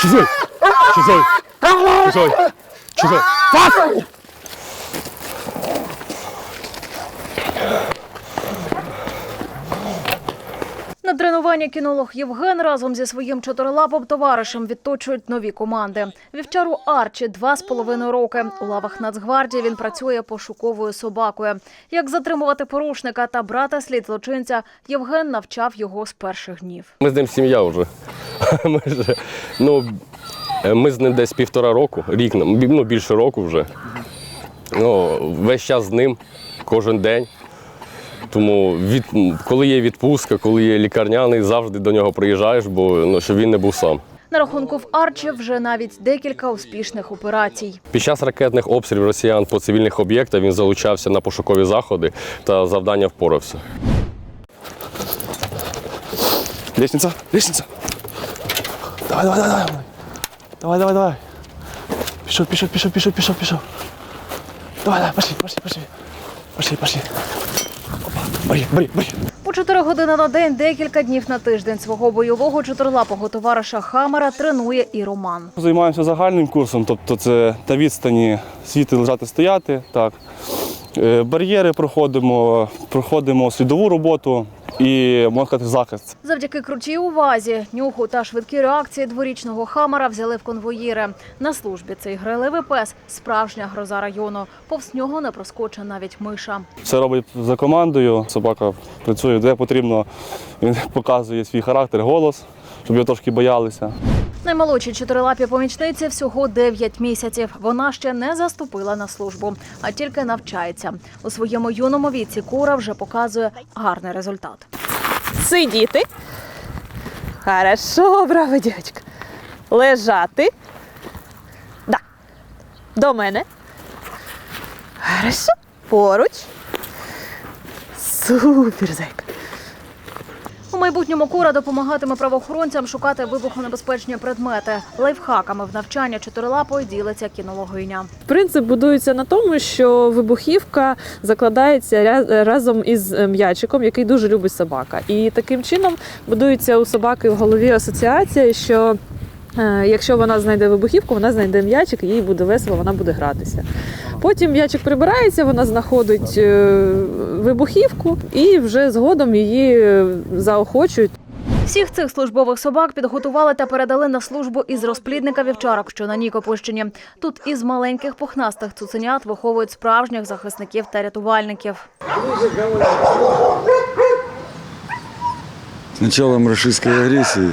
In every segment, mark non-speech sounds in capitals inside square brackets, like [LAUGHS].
주소! 주소! 주소! 주술 박 тренуванні кінолог Євген разом зі своїм чотирилапим товаришем відточують нові команди. Вівчару Арчі два з половиною роки. У лавах Нацгвардії він працює пошуковою собакою. Як затримувати порушника та брати слід злочинця, Євген навчав його з перших днів. Ми з ним сім'я вже. [LAUGHS] Ми, ж, ну, е, ми з ним десь півтора року, рік, ну більше року вже. Ну, весь час з ним, кожен день. Тому від, коли є відпустка, коли є лікарняний, завжди до нього приїжджаєш, бо ну, щоб він не був сам. На рахунку в Арчі вже навіть декілька успішних операцій. Під час ракетних обстрілів росіян по цивільних об'єктах він залучався на пошукові заходи та завдання впорався. Лестница. Давай, давай, давай, давай. Давай, давай, давай. Пішов, пішов, пішов, пішов, пішов, пішов. Давай, давай, пошли, пошли, пошли. Пошли, пошли. Опа, бери, бери, бери. По чотири години на день, декілька днів на тиждень свого бойового чотирилапого товариша Хамера тренує і Роман. Займаємося загальним курсом, тобто це на відстані світи лежати стояти. Так. Е, Бар'єри проходимо, проходимо слідову роботу і можна сказати захист. Завдяки крутій увазі, нюху та швидкій реакції дворічного хамера взяли в конвоїри. На службі цей грайливий пес справжня гроза району. Повз нього не проскоче навіть миша. Все робить за командою. Собака працює де потрібно. Він показує свій характер, голос, щоб його трошки боялися. Наймолодшій чотирилапій помічниці всього 9 місяців. Вона ще не заступила на службу, а тільки навчається. У своєму юному віці кура вже показує гарний результат. Сидіти. Хорошо, браво, дівчинка. Лежати. Да. До мене. Хорошо. Поруч. Супер, зайка. У майбутньому кура допомагатиме правоохоронцям шукати вибухонебезпечні предмети. Лайфхаками в навчання чотирилапої ділиться кінологиня. Принцип будується на тому, що вибухівка закладається разом із е, м'ячиком, який дуже любить собака. І таким чином будується у собаки в голові асоціація, що е, якщо вона знайде вибухівку, вона знайде м'ячик, їй буде весело, вона буде гратися. Потім м'ячик прибирається, вона знаходить е, вибухівку і вже згодом її заохочують. Всіх цих службових собак підготували та передали на службу із розплідника вівчарок, що на Нікопольщині. Тут із маленьких пухнастих цуценят виховують справжніх захисників та рятувальників. С началом российской агрессии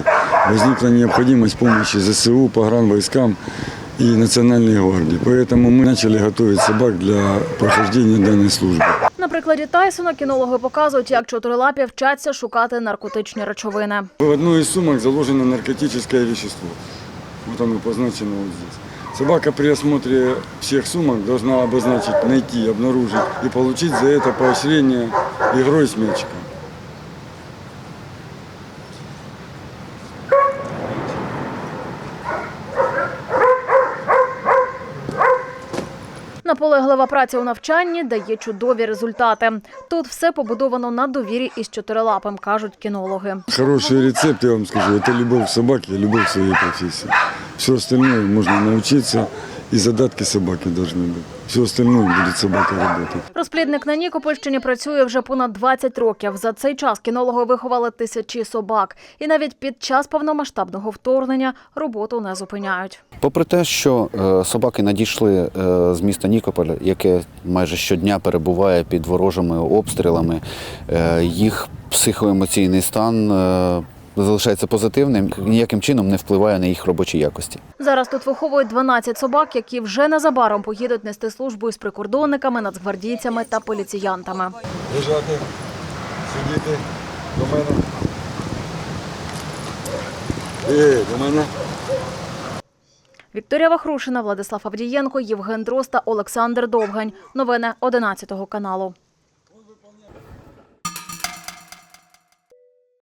возникла необходимость помощи ЗСУ, погранвойскам и Национальной гвардии. Поэтому мы начали готовить собак для прохождения данной службы. На прикладі Тайсона кінологи показують, як чотирилапі вчаться шукати наркотичні речовини. В одной из сумок заложено наркотическое вещество. Вот оно позначено вот здесь. Собака при осмотре всех сумок должна обозначить, найти, обнаружить и получить за это поощрение игрой с мячиком. Наполеглива праця у навчанні дає чудові результати. Тут все побудовано на довірі із чотирилапим, кажуть кінологи. Хороший рецепт, я вам скажу, Це любов собаки, любов своєї професії. Все остальне можна научиться, и задатки собаки должны быть. Все остальное будет собака работать. Розплідник на Нікопольщині працює вже понад 20 років. За цей час кінологи виховали тисячі собак. І навіть під час повномасштабного вторгнення роботу не зупиняють. Попри те, що е, собаки надійшли е, з міста Нікополь, яке майже щодня перебуває під ворожими обстрілами, е, їх психоемоційний стан залишається позитивним, ніяким чином не впливає на їх робочі якості. Зараз тут виховують 12 собак, які вже незабаром поїдуть нести службу із прикордонниками, нацгвардійцями та поліціянтами. Лежати, сидіти, до мене. Е, до мене. Вікторія Вахрушина, Владислав Авдієнко, Євген Дрозд та Олександр Довгань. Новини 11 каналу.